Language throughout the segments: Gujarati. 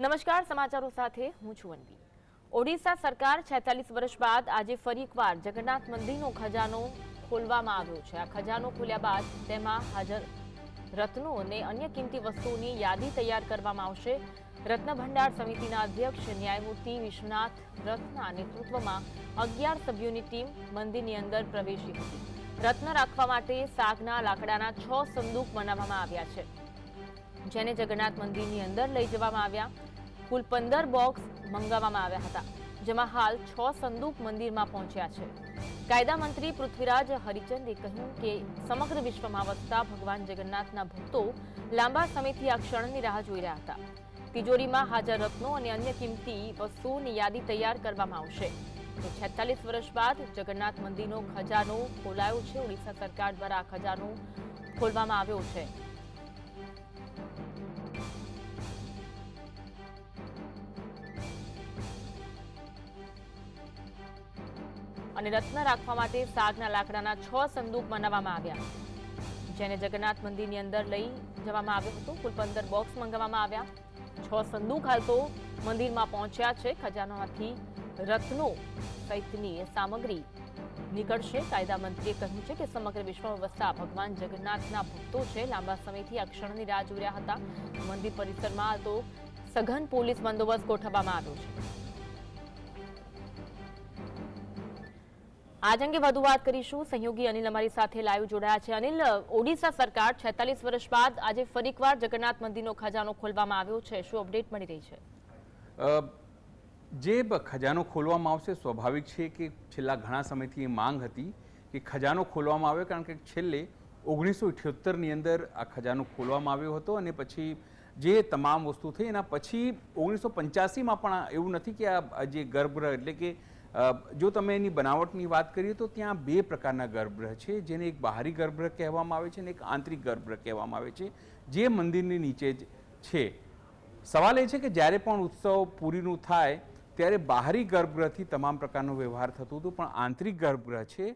નમસ્કાર, સમાચારો સાથે હું છું અનવી. ઓડિશા સરકાર છેતાલીસ વર્ષ બાદ આજે ફરી એકવાર જગન્નાથ મંદિરનો ખજાનો ખોલવામાં આવ્યો છે. આ ખજાનો ખોલ્યા બાદ તેમાં હાજર રત્નો અને અન્ય કિંમતી વસ્તુઓની યાદી તૈયાર કરવામાં આવશે. રત્ન ભંડાર સમિતિના અધ્યક્ષ ન્યાયમૂર્તિ વિશ્વનાથ રથના નેતૃત્વમાં અગિયાર સભ્યોની ટીમ મંદિરની અંદર પ્રવેશી હતી. રત્ન રાખવા માટે સાગના લાકડાના છ સંદૂક બનાવવામાં આવ્યા છે. જેને જગન્નાથ મંદિરની અંદર લઈ જવામાં આવ્યા. કુલ પંદર બોક્સ મંગાવવામાં આવ્યા હતા, જેમાં હાલ છ સંદૂક મંદિરમાં પહોંચ્યા છે. કાયદા મંત્રી પૃથ્વીરાજ હરિચંદે કહ્યું કે સમગ્ર વિશ્વમાં વસતા ભગવાન જગન્નાથના ભક્તો લાંબા સમયથી આ ક્ષણની રાહ જોઈ રહ્યા હતા. તિજોરીમાં હાજર રત્નો અને અન્ય કિંમતી વસ્તુઓની યાદી તૈયાર કરવામાં આવશે. તો છેતાલીસ વર્ષ બાદ જગન્નાથ મંદિરનો ખજાનો ખોલાયો છે. ઓડિશા સરકાર દ્વારા આ ખજાનો ખોલવામાં આવ્યો છે. અને રત્ન રાખવા માટે સાગના લાકડાના છ સંદૂક બનાવવામાં આવ્યા. જેને જગન્નાથ મંદિરની અંદર લઈ જવામાં આવ્યું હતું. કુલ પંદર બોક્સ મંગાવવામાં આવ્યા. છ સંદૂક હાલ તો મંદિરમાં પહોંચ્યા છે. ખજાનામાંથી રત્નો સહિતની સામગ્રી નીકળશે. કાયદા મંત્રીએ કહ્યું છે કે સમગ્ર વિશ્વમાં વસતા ભગવાન જગન્નાથના ભક્તો છે. લાંબા સમયથી આ ક્ષણની રાહ જોઈ રહ્યા હતા. મંદિર પરિસરમાં તો સઘન પોલીસ બંદોબસ્ત ગોઠવવામાં આવ્યો છે. આજ અંગે વધુ વાત કરીશું. સહયોગી અનિલ અમારી સાથે લાઈવ જોડાયા છે. અનિલ, ઓડિશા સરકાર છેતાલીસ વર્ષ બાદ આજે ફરીકવાર જગન્નાથ મંદિરનો ખજાનો ખોલવામાં આવ્યો છે. શું અપડેટ મળી રહી છે? જે ખજાનો ખોલવામાં આવશે સ્વાભાવિક છે કે છેલ્લા ઘણા સમયથી એ માંગ હતી કે ખજાનો ખોલવામાં આવ્યો કારણ કે છેલ્લે ઓગણીસો ઇઠ્યોતેરની અંદર આ ખજાનો ખોલવામાં આવ્યો હતો અને પછી જે તમામ વસ્તુ થઈ એના પછી ઓગણીસો પંચ્યાસીમાં પણ એવું નથી કે આ જે ગર્ભગૃહ એટલે કે જો તમે એની બનાવટની વાત કરીએ તો ત્યાં બે પ્રકારના ગર્ભગૃહ છે, જેને એક બહારી ગર્ભગૃહ કહેવામાં આવે છે અને એક આંતરિક ગર્ભગૃહ કહેવામાં આવે છે, જે મંદિરની નીચે જ છે. સવાલ એ છે કે જ્યારે પણ ઉત્સવ પૂરીનું થાય, ત્યારે બહારી ગર્ભગૃહથી તમામ પ્રકારનો વ્યવહાર થતું હતું, પણ આંતરિક ગર્ભગૃહ છે,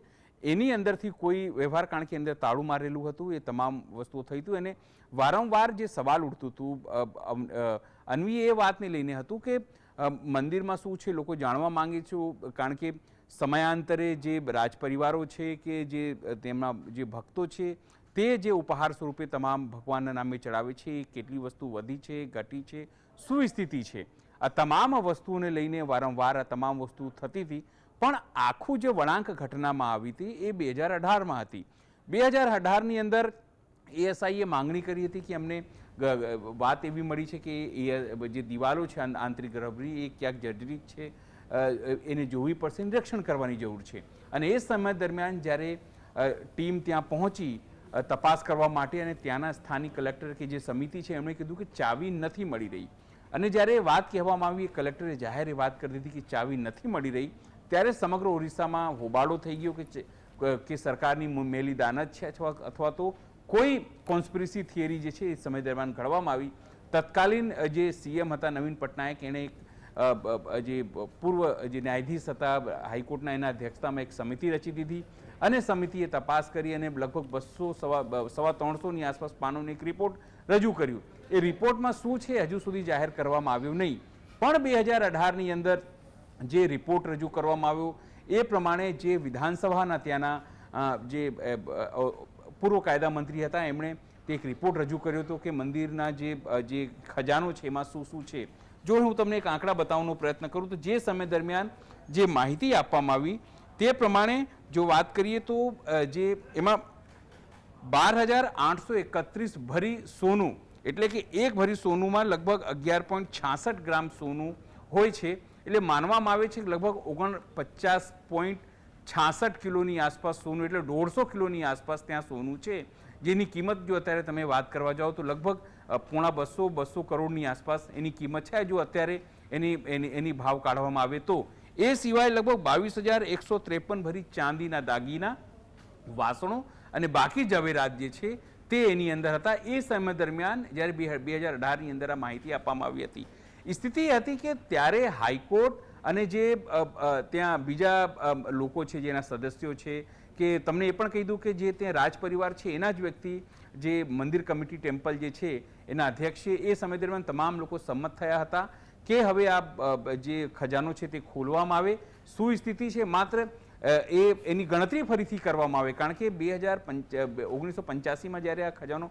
એની અંદરથી કોઈ વ્યવહાર, કારણ કે અંદર તાળું મારેલું હતું, એ તમામ વસ્તુઓ થઈ હતું અને વારંવાર જે સવાલ ઉઠતું હતું અન્વીએ એ વાતને લઈને હતું કે મંદિરમાં શું છે? લોકો જાણવા માંગે છે, કારણ કે સમયાંતરે જે રાજપરિવારો છે કે જે તેમના જે ભક્તો છે, તે જે ઉપહાર સ્વરૂપે તમામ ભગવાનના નામે ચડાવે છે એ કેટલી વસ્તુ વધી છે, ઘટી છે, શું સ્થિતિ છે? આ તમામ વસ્તુઓને લઈને વારંવાર આ તમામ વસ્તુ થતી હતી. પણ આખું જે વળાંક ઘટનામાં આવી હતી એ બે હજાર અઢારમાં હતી. બે હજાર અઢારની અંદર એએસઆઈએ માંગણી કરી હતી કે અમને વાત એવી મળી છે કે એ, જે દિવાલો છે આંતરિક રબરી, એ ક્યાંક જર્જરિત છે એને જોવી પડશે નિરીક્ષણ કરવાની જરૂર છે. અને એ સમય દરમિયાન જ્યારે ટીમ ત્યાં પહોંચી તપાસ કરવા માટે અને ત્યાંના સ્થાનિક કલેક્ટર કે જે સમિતિ છે એમણે કીધું કે ચાવી નથી મળી રહી. અને જ્યારે વાત કહેવામાં આવી કલેક્ટરે જાહેર વાત કરી દીધી કે ચાવી નથી મળી રહી, ત્યારે સમગ્ર ઓરિસ્સામાં હોબાળો થઈ ગયો કે કે સરકારની મેલી દાનત છે અથવા અથવા તો કોઈ કોન્સ્પિરસી થિયરી જે છે એ સમય દરમિયાન ઘડવામાં આવી. તત્કાલીન જે સીએમ હતા નવીન પટનાયક, એણે એક જે પૂર્વ, જે ન્યાયાધીશ હતા, હાઈકોર્ટના એના અધ્યક્ષતામાં એક સમિતિ રચી દીધી અને સમિતિએ તપાસ કરી અને લગભગ બસો સવા સવા ત્રણસોની આસપાસ પાનોની એક રિપોર્ટ રજૂ કર્યું. એ રિપોર્ટમાં શું છે હજુ સુધી જાહેર કરવામાં આવ્યું નહીં. પણ બે હજાર અઢારની અંદર જે રિપોર્ટ રજૂ કરવામાં આવ્યો, એ પ્રમાણે જે વિધાનસભાના ત્યાંના જે પૂર્વ કાયદા મંત્રી હતા. એમણે એક રિપોર્ટ રજૂ કર્યો હતો કે મંદિરના જે જે ખજાનો છે, એમાં શું શું છે. જો હું તમને એક આંકડા બતાવવાનો પ્રયત્ન કરું તો જે સમય દરમિયાન જે માહિતી આપવામાં આવી તે પ્રમાણે જો વાત કરીએ તો જે એમાં બાર હજાર આઠસો એકત્રીસ ભરી સોનું, એટલે કે એક ભરી સોનુંમાં લગભગ અગિયાર પોઈન્ટ છાસઠ ગ્રામ સોનું હોય છે. એટલે માનવામાં આવે છે કે લગભગ ઓગણ પચાસ પોઈન્ટ છાસઠ કિલોની આસપાસ સોનું એટલે દોઢસો કિલોની આસપાસ ત્યાં સોનું છે, જેની કિંમત જો અત્યારે તમે વાત કરવા જાઓ તો લગભગ પોણા બસો બસો કરોડની આસપાસ એની કિંમત છે. જો અત્યારે એની એની એની ભાવ કાઢવામાં આવે તો એ સિવાય લગભગ બાવીસ હજાર એકસો ત્રેપન ભરી ચાંદીના દાગીના, વાસણો અને બાકી ઝવેરાત જે છે તે એની અંદર હતા. એ સમય દરમિયાન જ્યારે બે હજાર અઢારની અંદર આ માહિતી આપવામાં આવી હતી. સ્થિતિ હતી કે ત્યારે હાઈકોર્ટ અને જે ત્યાં બીજા લોકો છે, જેના સદસ્યો છે, કે તમને એ પણ કહી દઉં કે જે ત્યાં રાજ પરિવાર છે, એના જ વ્યક્તિ, જે મંદિર કમિટી ટેમ્પલ જે છે, એના અધ્યક્ષ છે એ સમય દરમિયાન તમામ લોકો સંમત થયા હતા કે હવે આ જે ખજાનો છે તે ખોલવામાં આવે. શું સ્થિતિ છે, માત્ર એ, એની ગણતરી ફરીથી કરવામાં આવે. કારણ કે બે હજાર ઓગણીસો પંચ્યાસીમાં જ્યારે આ ખજાનો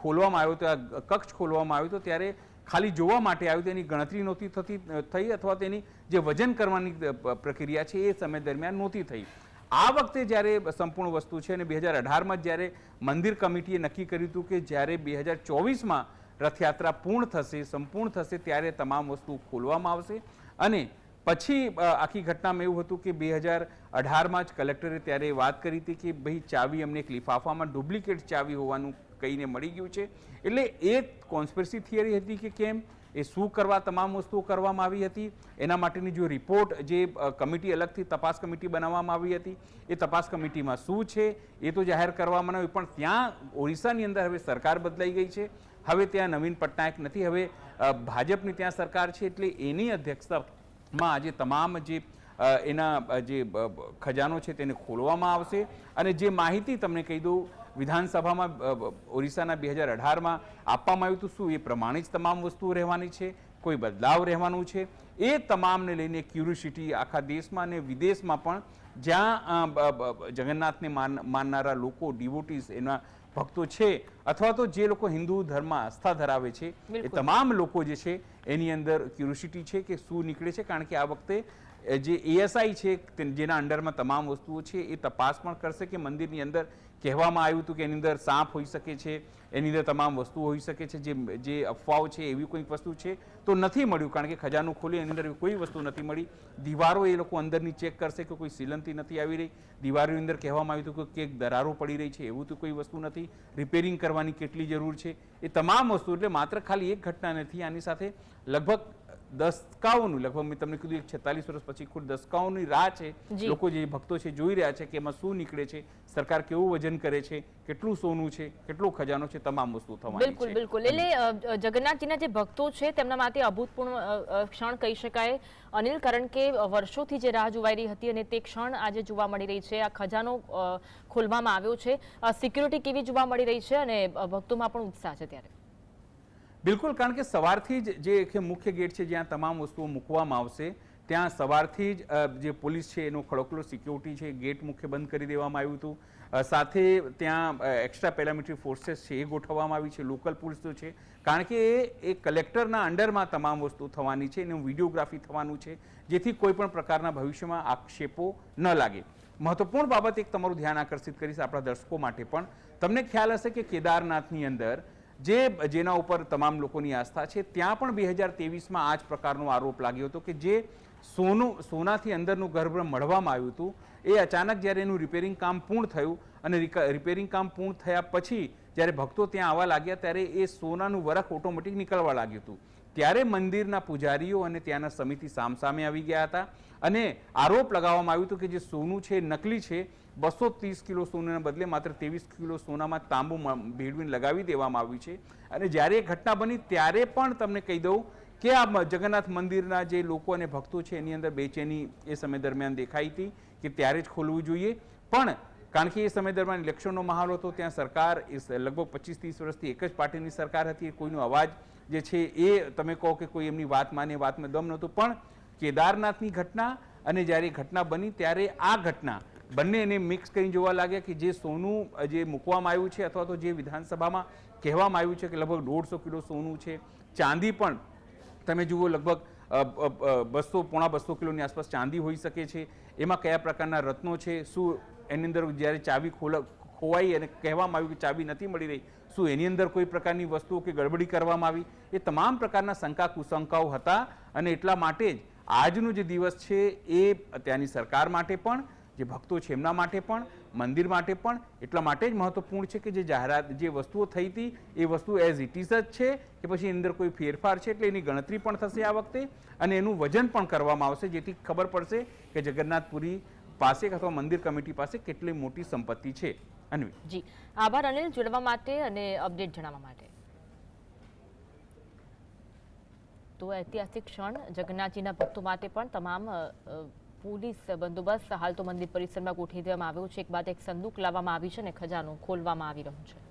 ખોલવામાં આવ્યો, તો આ કક્ષ ખોલવામાં આવ્યો હતો ત્યારે ખાલી જોવા માટે આવ્યું, તેની ગણતરી નહોતી થતી થઈ અથવા તેની જે વજન કરવાની પ્રક્રિયા છે એ સમય દરમિયાન નહોતી થઈ. આ વખતે જ્યારે સંપૂર્ણ વસ્તુ છે અને બે હજાર અઢારમાં જ્યારે મંદિર કમિટીએ નક્કી કર્યું હતું કે જ્યારે બે હજાર ચોવીસમાં રથયાત્રા પૂર્ણ થશે, સંપૂર્ણ થશે, ત્યારે તમામ વસ્તુ ખોલવામાં આવશે. અને પછી આખી ઘટનામાં એવું હતું કે બે હજાર અઢારમાં જ કલેક્ટરે ત્યારે વાત કરી હતી કે, ભાઈ ચાવી અમને એક લિફાફામાં ડુપ્લિકેટ ચાવી હોવાનું કહીને મળી ગયું છે. એટલે એ કોન્સ્પિરસી થિયરી હતી કે કેમ? એ શું કરવા, તમામ વસ્તુઓ કરવામાં આવી હતી. એના માટેની જો રિપોર્ટ જે કમિટી અલગથી તપાસ કમિટી બનાવવામાં આવી હતી. એ તપાસ કમિટીમાં શું છે? એ તો જાહેર કરવામાં આવ્યું, પણ ત્યાં ઓરિસ્સાની અંદર હવે સરકાર બદલાઈ ગઈ છે. હવે ત્યાં નવીન પટનાયક નથી. હવે ભાજપની ત્યાં સરકાર છે, એટલે એની અધ્યક્ષતામાં આજે તમામ જે એના જે ખજાનો છે, તેને ખોલવામાં આવશે. અને જે માહિતી તમને કહી દઉં વિધાનસભામાં ઓરિસ્સાના બે હજાર અઢારમાં આપવામાં આવ્યું હતું શું? એ પ્રમાણે જ તમામ વસ્તુઓ રહેવાની છે? કોઈ બદલાવ રહેવાનું છે? એ તમામને લઈને ક્યુરિયોસિટી આખા દેશમાં અને વિદેશમાં પણ જ્યાં જગન્નાથને માન માનનારા લોકો ડિવોટીસ એના ભક્તો છે અથવા તો જે લોકો હિન્દુ ધર્મ આસ્થા ધરાવે છે એ તમામ લોકો જે છે એની અંદર ક્યુરિયોસિટી છે કે શું નીકળે છે? કારણ કે આ વખતે જે એએસઆઈ છે જેના અંડરમાં તમામ વસ્તુઓ છે, એ તપાસ પણ કરશે કે મંદિરની અંદર કહેવામાં આવ્યું હતું કે એની અંદર સાપ હોઈ શકે છે, એની અંદર તમામ વસ્તુઓ હોઈ શકે છે, જે જે અફવાઓ છે, એવી કોઈ વસ્તુ છે, તો નથી મળ્યું, કારણ કે ખજાનું ખોલ્યું એની અંદર કોઈ વસ્તુ નથી મળી. દીવારો એ લોકો અંદરની ચેક કરશે કે કોઈ સિલંતી નથી આવી રહી. દીવારોની અંદર કહેવામાં આવ્યું હતું કે કંઈક દરારો પડી રહી છે, એવું તો કોઈ વસ્તુ નથી. રિપેરિંગ કરવાની કેટલી જરૂર છે? એ તમામ વસ્તુ, એટલે માત્ર ખાલી એક ઘટના નથી, આની સાથે લગભગ દસકાઓનું લગભગ મેં તમને કીધું એક છેતાલીસ વર્ષ પછી ખુદ દસકાઓની રાહ છે. લોકો જે ભક્તો છે જોઈ રહ્યા છે કે એમાં શું નીકળે છે સરકાર કેવું વજન કરે છે કેટલું સોનું છે કેટલો ખજાનો છે તમામ વસ્તુ થવાની બિલકુલ બિલકુલ. એટલે જગન્નાથજીના જે ભક્તો છે તેમના માટે અભૂતપૂર્વ અ, અ, ક્ષણ કહી શકાય. અનિલ કારણ કે વર્ષોથી જે રાહ જોવાઈ રહી હતી અને તે ક્ષણ આજે જોવા મળી રહી છે. આ ખજાનો ખોલવામાં આવ્યો છે. સિક્યુરિટી કેવી જોવા મળી રહી છે અને ભક્તોમાં પણ ઉત્સાહ છે ત્યારે? બિલકુલ, કારણ કે સવારથી જ જે એક મુખ્ય ગેટ છે, જ્યાં તમામ વસ્તુઓ મૂકવામાં આવશે, ત્યાં સવારથી જ જે પોલીસ છે, એનો ખડકલો સિક્યોરિટી છે, ગેટ મુખ્ય બંધ કરી દેવામાં આવ્યું હતું. સાથે ત્યાં એક્સ્ટ્રા પેરામિલિટરી ફોર્सेस છે, એ ગોઠવવામાં આવી છે લોકલ પોલીસ તો છે. કારણ કે એ કલેક્ટરના અંડરમાં તમામ વસ્તુ થવાની છે, એનું વિડીયોગ્રાફી થવાનું છે, જેથી કોઈ પણ પ્રકારના ભવિષ્યમાં આક્ષેપો ન લાગે. મહત્વપૂર્ણ બાબત એક તમારું ધ્યાન આકર્ષિત કરીશ આપણા દર્શકો માટે પણ. તમને ખ્યાલ હશે કે કેદારનાથની અંદર જે જેના ઉપર તમામ લોકોની આસ્થા છે, ત્યાં પણ બે હજાર તેવીસમાં આ જ પ્રકારનો આરોપ લાગ્યો હતો કે જે સોનું, સોનાથી અંદરનું ગર્ભ મળવામાં આવ્યું હતું, એ અચાનક જ્યારે એનું રિપેરિંગ કામ પૂર્ણ થયું અને રિપેરિંગ કામ પૂર્ણ થયા પછી જ્યારે ભક્તો ત્યાં આવવા લાગ્યા ત્યારે એ સોનાનું વરખ ઓટોમેટિક નીકળવા લાગ્યું હતું. ત્યારે મંદિરના પૂજારીઓ અને ત્યાંના સમિતિ સામસામે આવી ગયા હતા અને આરોપ લગાવવામાં આવ્યું હતું કે જે સોનું છે, નકલી છે બસો ત્રીસ કિલો સોનાના બદલે માત્ર ત્રેવીસ કિલો સોનામાં તાંબુ ભેળવીને લગાવી દેવામાં આવ્યું છે. અને જ્યારે એ ઘટના બની ત્યારે પણ તમને કહી દઉં કે આ જગન્નાથ મંદિરના જે લોકો અને ભક્તો છે, એની અંદર બેચેની એ સમય દરમિયાન દેખાઈ હતી કે ત્યારે જ ખોલવું જોઈએ. પણ કારણ કે એ સમય દરમિયાન ઇલેક્શનનો માહોલ હતો, ત્યાં સરકાર લગભગ પચીસ ત્રીસ વર્ષથી એક જ પાર્ટીની સરકાર હતી કોઈનો અવાજ જે છે એ તમે કહો કે કોઈ એમની વાત માને, વાતમાં દમ નહોતું. પણ કેદારનાથની ઘટના અને જ્યારે ઘટના બની ત્યારે આ ઘટના બંને એને મિક્સ કરીને જોવા લાગ્યા કે જે સોનું જે મૂકવામાં આવ્યું છે અથવા તો જે વિધાનસભામાં કહેવામાં આવ્યું છે કે લગભગ દોઢસો કિલો સોનું છે. ચાંદી પણ તમે જુઓ લગભગ બસો, પોણા બસો કિલોની આસપાસ ચાંદી હોઈ શકે છે. એમાં કયા પ્રકારના રત્નો છે? શું એની અંદર જ્યારે ચાવી ખોલ, ખોવાઈ અને કહેવામાં આવ્યું કે ચાવી નથી મળી રહી, શું એની અંદર કોઈ પ્રકારની વસ્તુઓ કે ગડબડી કરવામાં આવી? એ તમામ પ્રકારના શંકા કુશંકાઓ હતા અને એટલા માટે જ આજનો જે દિવસ છે એ ત્યાંની સરકાર માટે પણ જે ભક્તો છે, એમના માટે પણ, મંદિર માટે પણ, એટલા માટે જ મહત્વપૂર્ણ છે કે જે જાહેરાત, જે વસ્તુઓ થઈ હતી, એ વસ્તુ એઝ ઇટ ઇઝ જ છે કે પછી એની અંદર કોઈ ફેરફાર છે એટલે એની ગણતરી પણ થશે આ વખતે અને એનું વજન પણ કરવામાં આવશે, જેથી ખબર પડશે કે જગન્નાથપુરી પાસે અથવા મંદિર કમિટી પાસે કેટલી મોટી સંપત્તિ છે. અન્વી. જી. આભાર અનિલ, જોડવા માટે અને અપડેટ જણાવવા માટે. તો ઐતિહાસિક ક્ષણ જગન્નાથજીના ભક્તો માટે પણ તમામ પોલીસ બંદોબસ્ત હાલ તો મંદિર પરિસરમાં ગોઠવી દેવામાં આવ્યો છે. એક બાદ એક સંદૂક લાવવામાં આવી છે અને ખજાનો ખોલવામાં આવી રહ્યો છે.